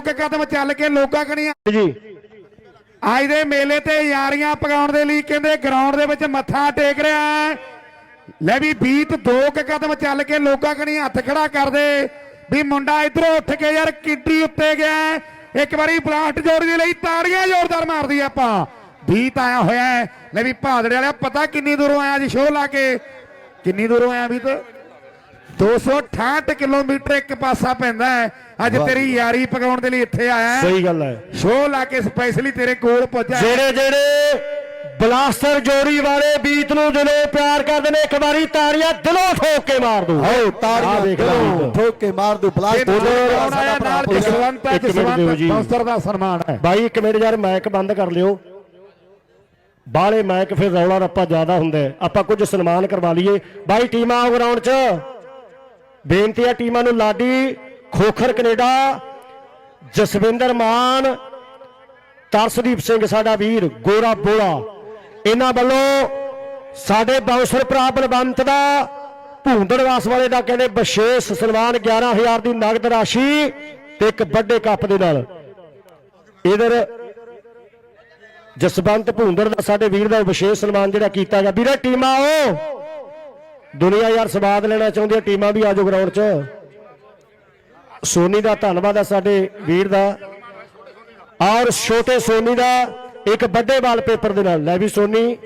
ਕੁ ਕਦਮ ਚੱਲ ਕੇ ਲੋਕਾਂ ਕਣੀ ਜੀ ਅੱਜ ਦੇ ਮੇਲੇ ਤੇ ਯਾਰੀਆਂ ਪਗਾਉਣ ਦੇ ਲਈ ਕਹਿੰਦੇ ਗਰਾਊਂਡ ਦੇ ਵਿੱਚ ਮੱਥਾ ਟੇਕ ਰਿਹਾ। ਲੈ ਵੀ ਬੀਤ ਦੋ ਕੁ ਕਦਮ ਚੱਲ ਕੇ ਲੋਕਾਂ ਕਣੀ ਹੱਥ ਖੜਾ ਕਰਦੇ ਵੀ ਮੁੰਡਾ ਇਧਰੋਂ ਉੱਠ ਕੇ ਯਾਰ ਕਿੱਡੀ ਉੱਤੇ ਗਿਆ। ਇੱਕ ਵਾਰੀ ਬਲਾਸਟ ਜੋੜ ਦੇ ਲਈ ਤਾੜੀਆਂ ਜ਼ੋਰਦਾਰ ਮਾਰਦੀ ਆਪਾਂ ਬੀਤ ਆਇਆ ਹੋਇਆ। ਲੈ ਵੀ ਭਾਦੜੇ ਵਾਲਿਆ ਪਤਾ ਕਿੰਨੀ ਦੂਰੋਂ ਆਇਆ ਜੀ ਸ਼ੋਅ ਲਾ ਕੇ ਕਿੰਨੀ ਦੂਰੋਂ ਆਇਆ ਵੀ ਤੇ 268 ਕਿਲੋਮੀਟਰ ਇੱਕ ਪਾਸਾ ਪੈਂਦਾ ਹੈ। ਅੱਜ ਤੇਰੀ ਯਾਰੀ ਪਗਾਉਣ ਦੇ ਲਈ ਇੱਥੇ ਆਇਆ ਸਹੀ ਗੱਲ ਹੈ। ਸ਼ੋਅ ਲਾ ਕੇ ਸਪੈਸ਼ਲੀ ਤੇਰੇ ਕੋਲ ਪਹੁੰਚਿਆ। ਜਿਹੜੇ ਜਿਹੜੇ ਬਲਾਸਟਰ ਜੋੜੀ ਵਾਲੇ ਬੀਤ ਨੂੰ ਦਿਲੋਂ ਪਿਆਰ ਕਰਦੇ ਨੇ ਇੱਕ ਵਾਰੀ ਤਾੜੀਆਂ ਦਿਲੋਂ ਠੋਕ ਕੇ ਮਾਰ ਦੋ ਆਓ ਤਾੜੀਆਂ ਆਹ ਦੇਖ ਲੈ ਦਿਲੋਂ। ਠੋਕ ਕੇ ਮਾਰ ਦੋ ਇਹ ਬਲਾਸਟ ਨਾਲ ਸਾਡਾ ਕਰਾਉਣਾ ਹੈ, ਭਰਾ ਨਾਲ ਪੁਲਿਸ। ਜਸਵੰਤ ਜਸਵੰਤ। ਕੌਂਸਰ ਦਾ ਸਨਮਾਨ ਹੈ। ਬਾਈ ਇੱਕ ਮਿੰਟ ਯਾਰ ਮਾਈਕ ਬੰਦ ਕਰ ਲਿਓ। ਬਾਹਲੇ ਮਾਈਕ ਫਿਰ ਰੌਲਾ ਰੱਪਾ ਜ਼ਿਆਦਾ ਹੁੰਦਾ ਹੈ। ਆਪਾਂ ਕੁਝ ਸਨਮਾਨ ਕਰਵਾ ਲਈਏ। ਬਾਈ ਟੀਮਾਂ ਆਓ ਗਰਾਊਂਡ 'ਚ। ਬੇਨਤੀ ਹੈ ਟੀਮਾਂ ਨੂੰ ਲਾਡੀ ਖੋਖਰ ਕੈਨੇਡਾ, ਜਸਵਿੰਦਰ ਮਾਨ, ਤਰਸਦੀਪ ਸਿੰਘ ਸਾਡਾ ਵੀਰ, ਗੋਰਾ ਬੋਲਾ। ਇਹਨਾਂ ਵੱਲੋਂ ਸਾਡੇ ਬਾਉਂਸਰ ਭਰਾ ਬਲਵੰਤ ਦਾ ਭੂੰਦੜਵਾਸ ਵਾਲੇ ਦਾ ਕਹਿੰਦੇ ਵਿਸ਼ੇਸ਼ ਸਨਮਾਨ 11000 ਦੀ ਨਗਦ ਰਾਸ਼ੀ ਤੇ ਇੱਕ ਵੱਡੇ ਕੱਪ ਦੇ ਨਾਲ। ਇਧਰ ਜਸਵੰਤ ਭੂੰਦੜ ਦਾ ਸਾਡੇ ਵੀਰ ਦਾ ਵਿਸ਼ੇਸ਼ ਸਨਮਾਨ ਜਿਹੜਾ ਕੀਤਾ ਗਿਆ। ਵੀਰੇ, ਟੀਮਾਂ ਆਓ। ਦੁਨੀਆ ਯਾਰ ਸਵਾਦ ਲੈਣਾ ਚਾਹੁੰਦੀਆਂ ਟੀਮਾਂ ਵੀ ਆਜੋ ਗਰਾਊਂਡ 'ਚ। ਸੋਨੀ ਦਾ ਧੰਨਵਾਦ ਹੈ ਸਾਡੇ ਵੀਰ ਦਾ। ਔਰ ਛੋਟੇ ਸੋਨੀ ਦਾ ਇੱਕ ਵੱਡੇ ਵਾਲਪੇਪਰ ਦੇ ਨਾਲ। ਲੈ ਵੀ ਸੋਨੀ,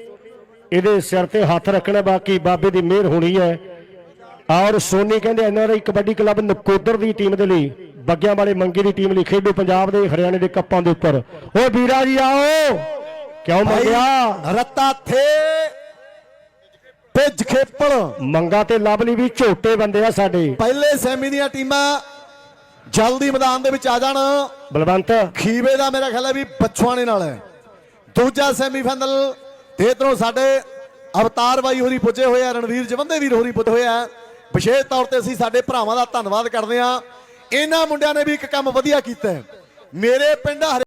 ਇਹਦੇ ਸਿਰ ਤੇ ਹੱਥ ਰੱਖਣਾ, ਬਾਕੀ ਬਾਬੇ ਦੀ ਮਿਹਰ ਹੋਣੀ ਹੈ। ਔਰ ਸੋਨੀ ਕਹਿੰਦੇ ਐਨਆਰਆਈ ਕਬੱਡੀ ਕਲੱਬ ਨਕੋਦਰ ਦੀ ਟੀਮ ਦੇ ਲਈ, ਬੱਗਿਆਂ ਵਾਲੇ ਮੰਗੀ ਦੀ ਟੀਮ ਲਈ ਖੇਡੋ ਪੰਜਾਬ ਦੇ, ਹਰਿਆਣੇ ਦੇ ਕੱਪਾਂ ਦੇ ਉੱਪਰ। ਓ ਵੀਰਾ ਜੀ ਆਓ। ਕਿਉਂ ਮੰਗਿਆ? ਰੱਤਾ ਥੇ। ਭਿੱਜ ਖੇਪਲ ਮੰਗਾ ਤੇ ਲਵਲੀ ਵੀ ਝੋਟੇ ਬੰਦੇ ਆ ਸਾਡੇ। ਪਹਿਲੇ ਸੈਮੀ ਦੀਆਂ ਟੀਮਾਂ ਜਲਦੀ ਮੈਦਾਨ ਦੇ ਵਿੱਚ ਆ ਜਾਣ। ਬਲਵੰਤ। ਖੀਵੇ ਦਾ ਮੇਰਾ ਖਿਆਲ ਹੈ ਵੀ ਬਛਵਾਣੇ ਨਾਲ ਹੈ। ਦੂਜਾ ਸੈਮੀਫਾਈਨਲ ਤੇ ਇਧਰੋਂ ਸਾਡੇ ਅਵਤਾਰ ਬਾਈ ਹੋਰੀ ਪੁੱਜੇ ਹੋਏ ਆ ਰਣਵੀਰ ਜਵੰਦੇ ਵੀਰ ਹੋਰੀ ਪੁੱਜੇ ਹੋਏ ਆ। ਵਿਸ਼ੇਸ਼ ਤੌਰ ਤੇ ਅਸੀਂ ਸਾਡੇ ਭਰਾਵਾਂ ਦਾ ਧੰਨਵਾਦ ਕਰਦੇ ਆ ਇਹਨਾਂ ਮੁੰਡਿਆਂ ਨੇ ਵੀ ਇੱਕ ਕੰਮ ਵਧੀਆ ਕੀਤਾ। ਮੇਰੇ ਪਿੰਡ